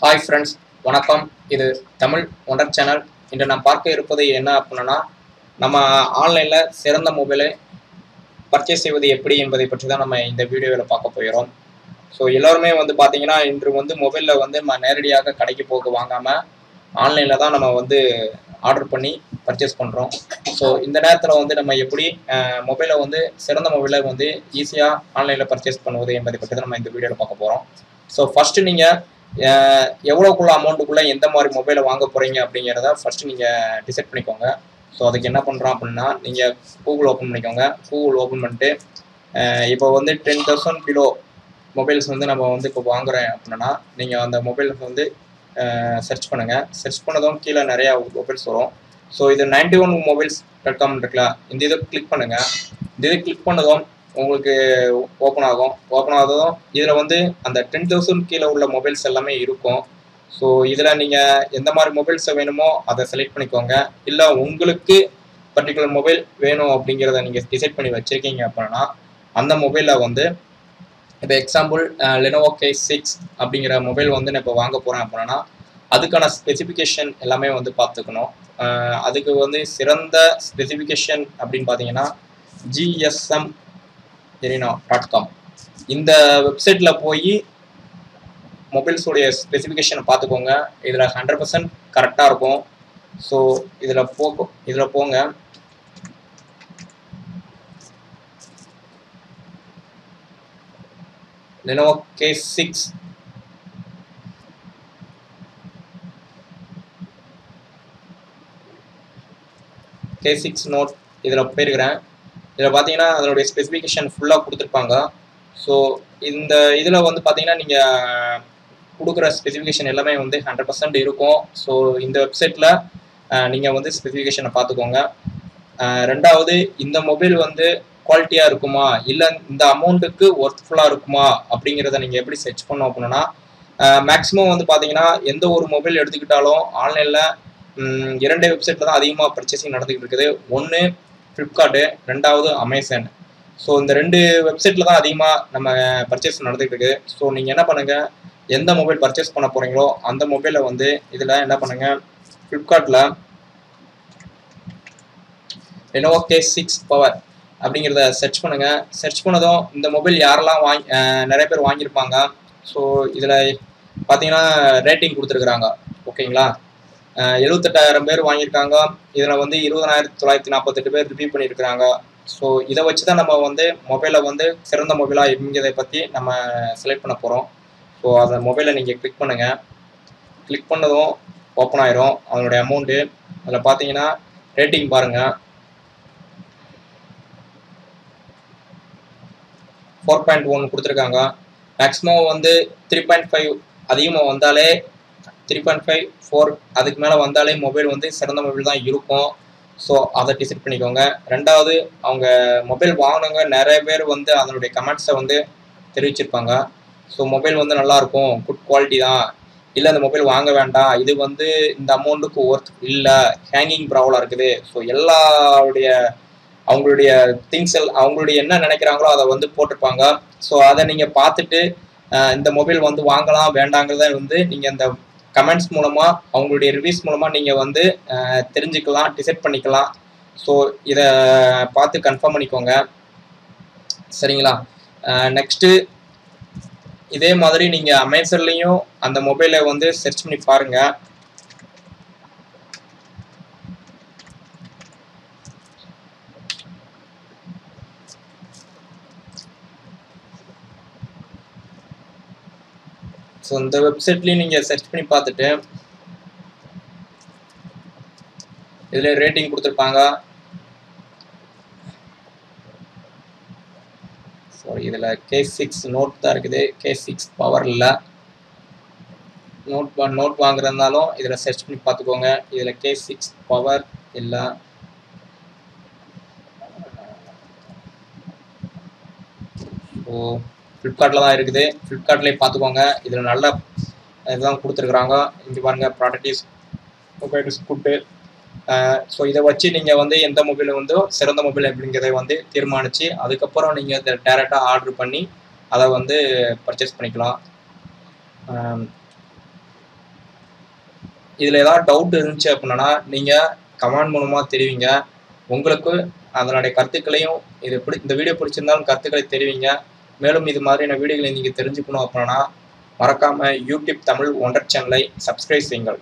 Hi friends வணக்கம். இது Tamil wonder channel. இன்று நான் பார்க்க இருப்பது என்ன அப்படின்னா நம்ம ஆன்லைனில் சிறந்த மொபைலை பர்ச்சேஸ் செய்வது எப்படி என்பதை பற்றி தான் நம்ம இந்த வீடியோவில் பார்க்க போகிறோம். ஸோ எல்லோருமே வந்து பார்த்தீங்கன்னா இன்று வந்து மொபைலில் வந்து நம்ம நேரடியாக கடைக்கு போக வாங்காமல் ஆன்லைனில் தான் நம்ம வந்து ஆர்டர் பண்ணி பர்ச்சேஸ் பண்ணுறோம் ஸோ இந்த நேரத்தில் வந்து நம்ம எப்படி மொபைலை வந்து சிறந்த மொபைலை வந்து ஈஸியாக ஆன்லைனில் பர்ச்சேஸ் பண்ணுவது என்பதை பற்றி தான் நம்ம இந்த வீடியோவில் பார்க்க போகிறோம் ஸோ ஃபஸ்ட்டு நீங்கள் எவ்வளோக்குள்ள அமௌண்ட்டுக்குள்ளே எந்த மாதிரி மொபைலை வாங்க போகிறீங்க அப்படிங்கிறத ஃபஸ்ட்டு நீங்கள் டிசைட் பண்ணிக்கோங்க. ஸோ அதுக்கு என்ன பண்ணுறோம் அப்படின்னா நீங்கள் கூகுள் ஓப்பன் பண்ணிக்கோங்க. கூகுள் ஓப்பன் பண்ணிட்டு இப்போ வந்து டென் தௌசண்ட் பிலோ மொபைல்ஸ் வந்து நம்ம வந்து இப்போ வாங்குறேன் அப்படின்னா நீங்கள் அந்த மொபைலுக்கு வந்து சர்ச் பண்ணுங்கள் சர்ச் பண்ணதும் கீழே நிறையா மொபைல்ஸ் வரும். ஸோ இது ninety one mobiles dot com இருக்குல்ல. இந்த இதை கிளிக் பண்ணுங்கள் இந்த இதை கிளிக் பண்ணதும் உங்களுக்கு ஓப்பன் ஆகும். ஓப்பன் ஆகதும் இதில் வந்து அந்த டென் தௌசண்ட் கீழே உள்ள மொபைல்ஸ் எல்லாமே இருக்கும். ஸோ இதில் நீங்கள் எந்த மாதிரி மொபைல்ஸை வேணுமோ அதை செலக்ட் பண்ணிக்கோங்க. இல்லை உங்களுக்கு பர்டிகுலர் மொபைல் வேணும் அப்படிங்கிறத நீங்கள் டிசைட் பண்ணி வச்சுருக்கீங்க அப்படின்னா அந்த மொபைலில் வந்து இப்போ எக்ஸாம்பிள் லெனோவோ கே சிக்ஸ் அப்படிங்கிற மொபைல் வந்து நான் இப்போ வாங்க போகிறேன் அப்படின்னா அதுக்கான ஸ்பெசிஃபிகேஷன் எல்லாமே வந்து பார்த்துக்கணும். அதுக்கு வந்து சிறந்த ஸ்பெசிஃபிகேஷன் அப்படின்னு பார்த்தீங்கன்னா ஜிஎஸ்எம் எரினா டாட் காம் இந்த வெப்சைட்டில் போய் மொபைல்ஸோடைய ஸ்பெசிஃபிகேஷனை பார்த்துக்கோங்க இதில் ஹண்ட்ரட் பர்சன்ட் கரெக்டாக இருக்கும். ஸோ இதில் போ இதில் போங்க. Lenovo K six K six note இதில் போயிருக்கிறேன். இதில் பார்த்தீங்கன்னா அதனுடைய ஸ்பெசிஃபிகேஷன் ஃபுல்லாக கொடுத்துருப்பாங்க. ஸோ இந்த இதில் வந்து பார்த்தீங்கன்னா நீங்கள் கொடுக்குற ஸ்பெசிஃபிகேஷன் எல்லாமே வந்து ஹண்ட்ரட் பர்சன்ட் இருக்கும். ஸோ இந்த வெப்சைட்டில் நீங்கள் வந்து ஸ்பெசிஃபிகேஷனை பார்த்துக்கோங்க. ரெண்டாவது இந்த மொபைல் வந்து குவாலிட்டியாக இருக்குமா? இல்லை இந்த அமௌண்ட்டுக்கு ஒர்த்ஃபுல்லாக இருக்குமா? அப்படிங்கிறத நீங்கள் எப்படி சர்ச் பண்ணோம் அப்படின்னா மேக்ஸிமம் வந்து பார்த்தீங்கன்னா எந்த ஒரு மொபைல் எடுத்துக்கிட்டாலும் ஆன்லைனில் இரண்டே வெப்சைட்டில் தான் அதிகமாக பர்ச்சேசிங் நடந்துகிட்டு இருக்குது. ஒன்று ஃப்ளிப்கார்ட்டு ரெண்டாவது அமேசான் ஸோ இந்த ரெண்டு வெப்சைட்டில் தான் அதிகமாக நம்ம பர்ச்சேஸ் நடந்துகிட்டு இருக்குது ஸோ நீங்கள் என்ன பண்ணுங்கள் எந்த மொபைல் பர்ச்சேஸ் பண்ண போகிறீங்களோ அந்த மொபைலை வந்து இதில் என்ன பண்ணுங்கள் ஃப்ளிப்கார்ட்டில் லெனோவோ கே சிக்ஸ் பவர் அப்படிங்கிறத சர்ச் பண்ணுங்கள் சர்ச் பண்ணதும் இந்த மொபைல் யாரெல்லாம் வாங்கி நிறைய பேர் வாங்கியிருப்பாங்க. ஸோ இதில் பார்த்தீங்கன்னா ரேட்டிங் கொடுத்துருக்குறாங்க. ஓகேங்களா எழுபத்தெட்டாயிரம் பேர் வாங்கியிருக்காங்க. இதில் வந்து இருபதனாயிரத்தி தொள்ளாயிரத்தி நாற்பத்தெட்டு பேர் ரிவ்யூ பண்ணியிருக்கிறாங்க. ஸோ இதை வச்சு தான் நம்ம வந்து மொபைலை வந்து சிறந்த மொபைலாக எப்படிங்கிறதை பற்றி நம்ம செலக்ட் பண்ண போகிறோம் ஸோ அந்த மொபைலை நீங்கள் கிளிக் பண்ணுங்கள் கிளிக் பண்ணதும் ஓப்பன் ஆயிரும். அதனுடைய அமௌண்ட்டு அதில் பார்த்தீங்கன்னா ரேட்டிங் பாருங்கள் ஃபோர் பாயிண்ட் ஒன் கொடுத்துருக்காங்க. மேக்ஸிமம் வந்து த்ரீ பாயிண்ட் ஃபைவ் அதிகமாக வந்தாலே த்ரீ பாயிண்ட் ஃபைவ் ஃபோர் அதுக்கு மேலே வந்தாலே மொபைல் வந்து சிறந்த மொபைல் தான் இருக்கும். ஸோ அதை டிசைட் பண்ணிக்கோங்க. ரெண்டாவது அவங்க மொபைல் வாங்கினவங்க நிறைய பேர் வந்து அதனுடைய கமெண்ட்ஸை வந்து தெரிவிச்சிருப்பாங்க. ஸோ மொபைல் வந்து நல்லாயிருக்கும் குட் குவாலிட்டி தான். இல்லை அந்த மொபைல் வாங்க வேண்டாம். இது வந்து இந்த அமௌண்ட்டுக்கு ஒர்த் இல்லை. ஹேங்கிங் ப்ராப்ளம் இருக்குது. ஸோ எல்லாருடைய அவங்களுடைய திங்ஸ் எல் அவங்களுடைய என்ன நினைக்கிறாங்களோ அதை வந்து போட்டிருப்பாங்க. ஸோ அதை நீங்கள் பார்த்துட்டு இந்த மொபைல் வந்து வாங்கலாம் வேண்டாங்கிறத வந்து நீங்கள் இந்த கமெண்ட்ஸ் மூலமாக அவங்களுடைய ரிவ்யூஸ் மூலமாக நீங்கள் வந்து தெரிஞ்சுக்கலாம் டிசைட் பண்ணிக்கலாம். ஸோ இதை பார்த்து கன்ஃபார்ம் பண்ணிக்கோங்க. சரிங்களா? நெக்ஸ்ட்டு இதே மாதிரி நீங்கள் அமேசன்லேயும் அந்த மொபைலை வந்து சர்ச் பண்ணி பாருங்கள் ஸோ இந்த வெப்சைட்லேயும் நீங்கள் சர்ச் பண்ணி பார்த்துட்டு இதில் ரேட்டிங் கொடுத்துருப்பாங்க. ஸோ இதில் கே சிக்ஸ் நோட் தான் இருக்குது. கே சிக்ஸ் பவர் இல்லை நோட் நோட் வாங்குறதுனாலும் இதில் சர்ச் பண்ணி பார்த்துக்கோங்க. இதில் கே சிக்ஸ் பவர் இல்லை. ஸோ ஃப்ளிப்கார்ட்டில் தான் இருக்குது. ஃப்ளிப்கார்ட்லேயே பார்த்துக்கோங்க. இதில் நல்ல இதுதான் கொடுத்துருக்குறாங்க. இங்கே பாருங்கள் product is mobile is good so இதை வச்சு நீங்கள் வந்து எந்த மொபைல் வந்து சிறந்த மொபைல் அப்படிங்கிறத வந்து தீர்மானித்து அதுக்கப்புறம் நீங்கள் இதை டேரெக்டாக ஆர்டர் பண்ணி அதை வந்து பர்ச்சேஸ் பண்ணிக்கலாம். இதில் ஏதாவது டவுட் இருந்துச்சு அப்படின்னா நீங்கள் கமெண்ட் மூலமாக தெரிவிங்க. உங்களுக்கு அதனுடைய கருத்துக்களையும் இது பிடி இந்த வீடியோ பிடிச்சிருந்தாலும் கருத்துக்களை தெரிவிங்க. மேலும் இது மாதிரியான வீடியோகளை நீங்கள் தெரிஞ்சுக்கணும் அப்படின்னா மறக்காமல் யூடியூப் தமிழ் ஒன்றர் சேனலை சப்ஸ்கிரைப் செய்யுங்கள்.